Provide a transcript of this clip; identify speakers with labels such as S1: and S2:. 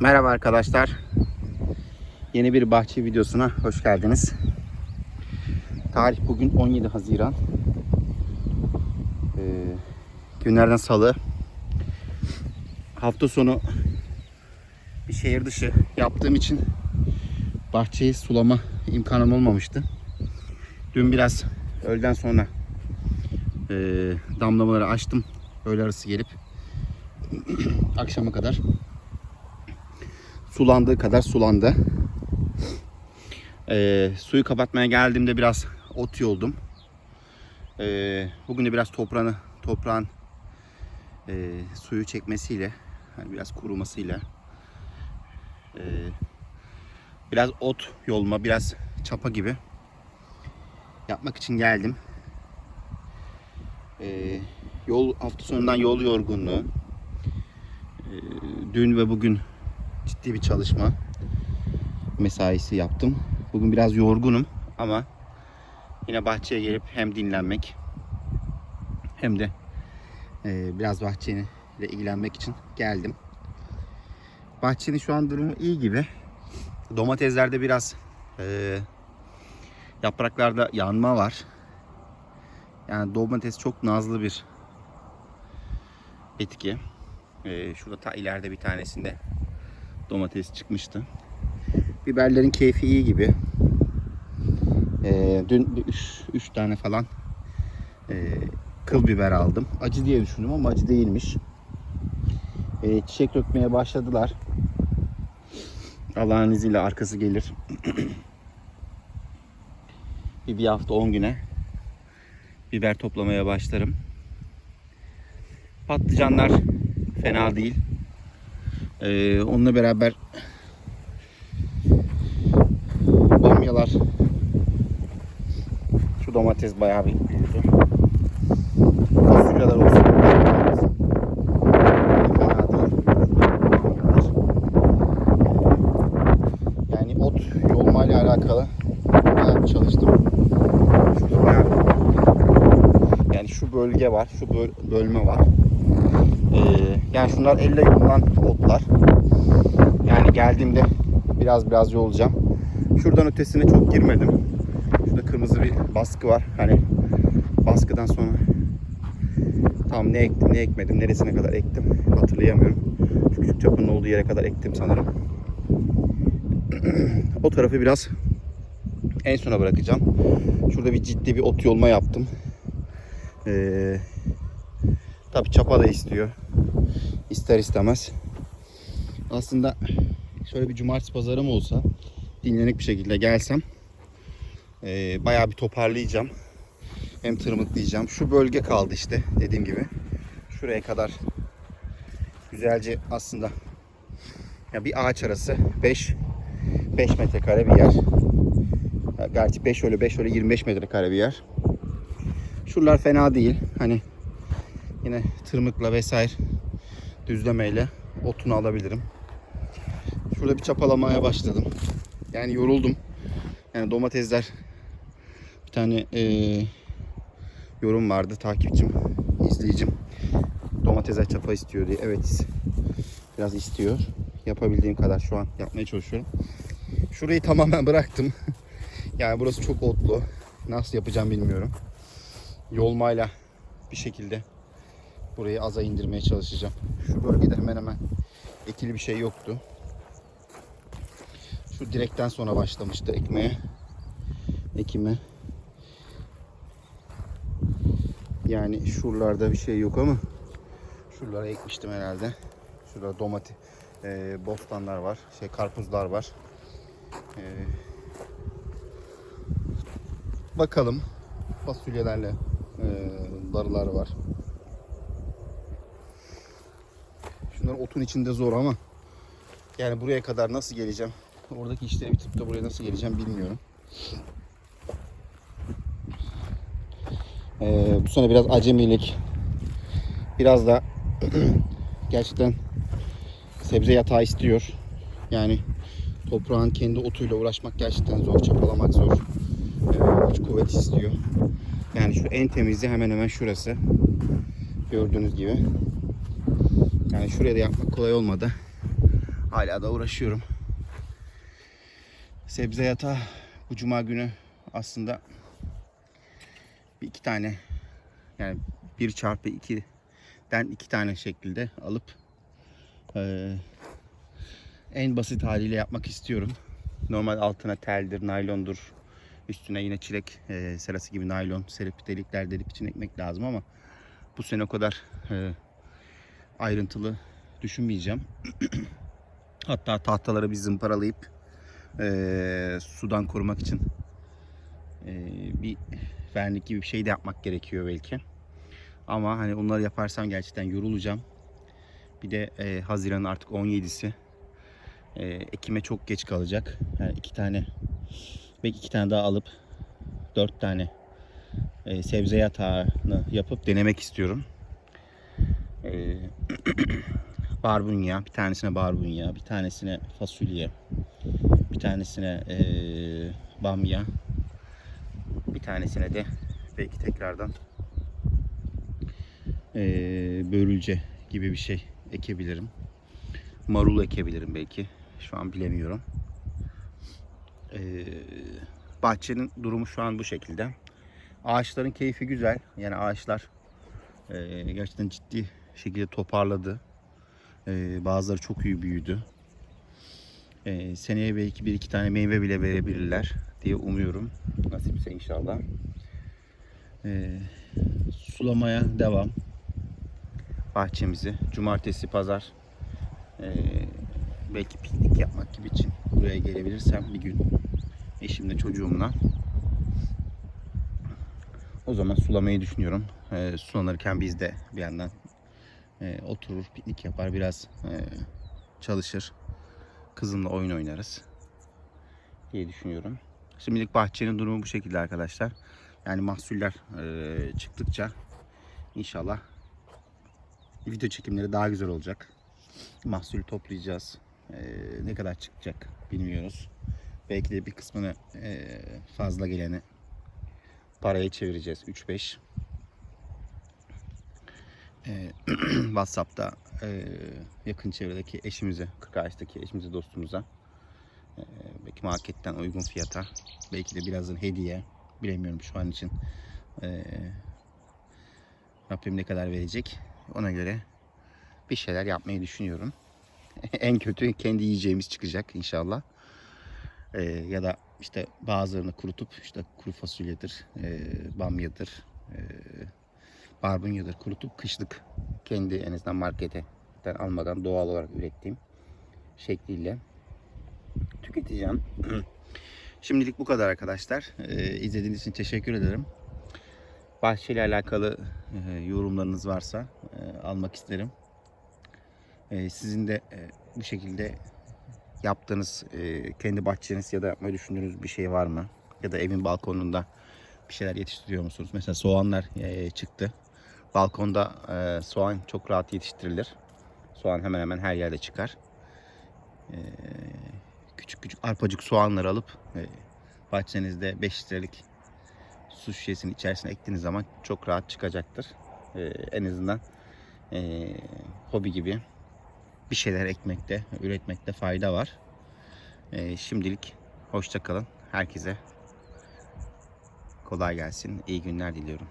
S1: Merhaba arkadaşlar. Yeni bir bahçe videosuna hoş geldiniz. Tarih bugün 17 Haziran. Ee, günlerden salı. Hafta sonu bir şehir dışı yaptığım için bahçeyi sulama imkanım olmamıştı. Dün biraz öğleden sonra e, damlamaları açtım. Öğle arası gelip akşama kadar sulandığı kadar sulandı. Ee, suyu kapatmaya geldiğimde biraz ot yoldum. Ee, bugün de biraz toprağını, toprağın e, suyu çekmesiyle, yani biraz kurumasıyla, e, biraz ot yolma, biraz çapa gibi yapmak için geldim. Ee, yol hafta sonundan yol yorgunluğu, e, dün ve bugün ciddi bir çalışma mesaisi yaptım. Bugün biraz yorgunum ama yine bahçeye gelip hem dinlenmek hem de e, biraz bahçeyle ilgilenmek için geldim. Bahçenin şu an durumu iyi gibi. Domateslerde biraz e, yapraklarda yanma var. Yani domates çok nazlı bir bitki. E, şurada ta ileride bir tanesinde domates çıkmıştı. Biberlerin keyfi iyi gibi. Ee, dün 3 tane falan e, kıl biber aldım. Acı diye düşündüm ama acı değilmiş. Ee, çiçek dökmeye başladılar. Allah'ın izniyle arkası gelir. bir, bir hafta 10 güne biber toplamaya başlarım. Patlıcanlar fena değil. Ee, onunla beraber bamyalar şu domates bayağı bir büyüdü. Fasulyeler olsun. Yani ot yolma ile alakalı bayağı çalıştım. Yani şu bölge var, şu böl- bölme var. Ee, yani şunlar elle yorulan otlar. Yani geldiğimde biraz biraz yolacağım. Şuradan ötesine çok girmedim. Şurada kırmızı bir baskı var. Hani baskıdan sonra tam ne ektim ne ekmedim neresine kadar ektim hatırlayamıyorum. Şu küçük çapının olduğu yere kadar ektim sanırım. o tarafı biraz en sona bırakacağım. Şurada bir ciddi bir ot yolma yaptım. Ee, tabii çapa da istiyor. İster istemez. Aslında şöyle bir cumartesi pazarım olsa dinlenik bir şekilde gelsem e, bayağı bir toparlayacağım. Hem tırmıklayacağım. Şu bölge kaldı işte dediğim gibi. Şuraya kadar güzelce aslında ya bir ağaç arası 5 5 metrekare bir yer. Gerçi 5 öyle 5 öyle 25 metrekare bir yer. Şuralar fena değil. Hani yine tırmıkla vesaire düzlemeyle otunu alabilirim. Şurada bir çapalamaya başladım. Yani yoruldum. Yani domatesler bir tane eee, yorum vardı takipçim, izleyicim. Domatesler çapa istiyor diye. Evet. Biraz istiyor. Yapabildiğim kadar şu an yapmaya çalışıyorum. Şurayı tamamen bıraktım. yani burası çok otlu. Nasıl yapacağım bilmiyorum. Yolmayla bir şekilde burayı aza indirmeye çalışacağım. Şu bölgede hemen hemen ekili bir şey yoktu. Şu direkten sonra başlamıştı ekmeye. Ekime. Yani şuralarda bir şey yok ama şuralara ekmiştim herhalde. Şurada domates, e, bostanlar var, şey karpuzlar var. E, bakalım fasulyelerle e, darılar var. Şunlar otun içinde zor ama yani buraya kadar nasıl geleceğim? Oradaki işleri bitirip de buraya nasıl geleceğim bilmiyorum. Ee, bu sene biraz acemilik, biraz da gerçekten sebze yatağı istiyor. Yani toprağın kendi otuyla uğraşmak gerçekten zor, çapalamak zor. Ee, kuvvet istiyor. Yani şu en temizi hemen hemen şurası. Gördüğünüz gibi. Yani şuraya da yapmak kolay olmadı. Hala da uğraşıyorum. Sebze yatağı bu cuma günü aslında bir iki tane yani bir çarpı 2'den iki tane şekilde alıp eee, en basit haliyle yapmak istiyorum. Normal altına teldir, naylondur. Üstüne yine çilek eee, serası gibi naylon serip delikler delip için ekmek lazım ama bu sene o kadar eee, ayrıntılı düşünmeyeceğim. Hatta tahtaları bir zımparalayıp eee, sudan korumak için eee, bir vernik gibi bir şey de yapmak gerekiyor belki. Ama hani onları yaparsam gerçekten yorulacağım. Bir de eee Haziran'ın artık 17'si. Eee, Ekim'e çok geç kalacak. Yani iki tane belki iki tane daha alıp dört tane eee, sebze yatağını yapıp denemek istiyorum. Eee barbunya, bir tanesine barbunya, bir tanesine fasulye, bir tanesine eee, bamya, bir tanesine de belki tekrardan eee börülce gibi bir şey ekebilirim. Marul ekebilirim belki. Şu an bilemiyorum. Eee, bahçenin durumu şu an bu şekilde. Ağaçların keyfi güzel. Yani ağaçlar eee, gerçekten ciddi şekilde toparladı. Eee, bazıları çok iyi büyüdü. Eee, seneye belki bir iki tane meyve bile verebilirler diye umuyorum. Nasipse inşallah. Eee, sulamaya devam. Bahçemizi. Cumartesi, pazar eee, belki piknik yapmak gibi için buraya gelebilirsem bir gün eşimle çocuğumla o zaman sulamayı düşünüyorum. Eee, sulanırken biz de bir yandan eee, oturur, piknik yapar, biraz eee, çalışır. Kızımla oyun oynarız diye düşünüyorum. Şimdilik bahçenin durumu bu şekilde arkadaşlar. Yani mahsuller eee, çıktıkça inşallah video çekimleri daha güzel olacak. Mahsul toplayacağız. Eee, ne kadar çıkacak bilmiyoruz. Belki de bir kısmını eee, fazla geleni paraya çevireceğiz 3-5. Eee, WhatsApp'ta eee, yakın çevredeki eşimize, 40 yaştaki eşimize, dostumuza eee, belki marketten uygun fiyata belki de birazın hediye bilemiyorum şu an için eee Rabbim ne kadar verecek ona göre bir şeyler yapmayı düşünüyorum. en kötü kendi yiyeceğimiz çıkacak inşallah. Ee, ya da işte bazılarını kurutup işte kuru fasulyedir, e, bamyadır, e, barbunyadır kurutup kışlık kendi en azından marketten almadan doğal olarak ürettiğim şekliyle tüketeceğim. Şimdilik bu kadar arkadaşlar. Ee, izlediğiniz için teşekkür ederim. Bahçeyle alakalı e, yorumlarınız varsa e, almak isterim. E, sizin de e, bu şekilde yaptığınız e, kendi bahçeniz ya da yapmayı düşündüğünüz bir şey var mı? Ya da evin balkonunda bir şeyler yetiştiriyor musunuz? Mesela soğanlar e, çıktı. Balkonda e, soğan çok rahat yetiştirilir. Soğan hemen hemen her yerde çıkar. E, küçük küçük arpacık soğanları alıp e, bahçenizde 5 litrelik su şişesinin içerisine ektiğiniz zaman çok rahat çıkacaktır. Ee, en azından ee, hobi gibi bir şeyler ekmekte, üretmekte fayda var. Ee, şimdilik hoşça kalın. Herkese kolay gelsin. İyi günler diliyorum.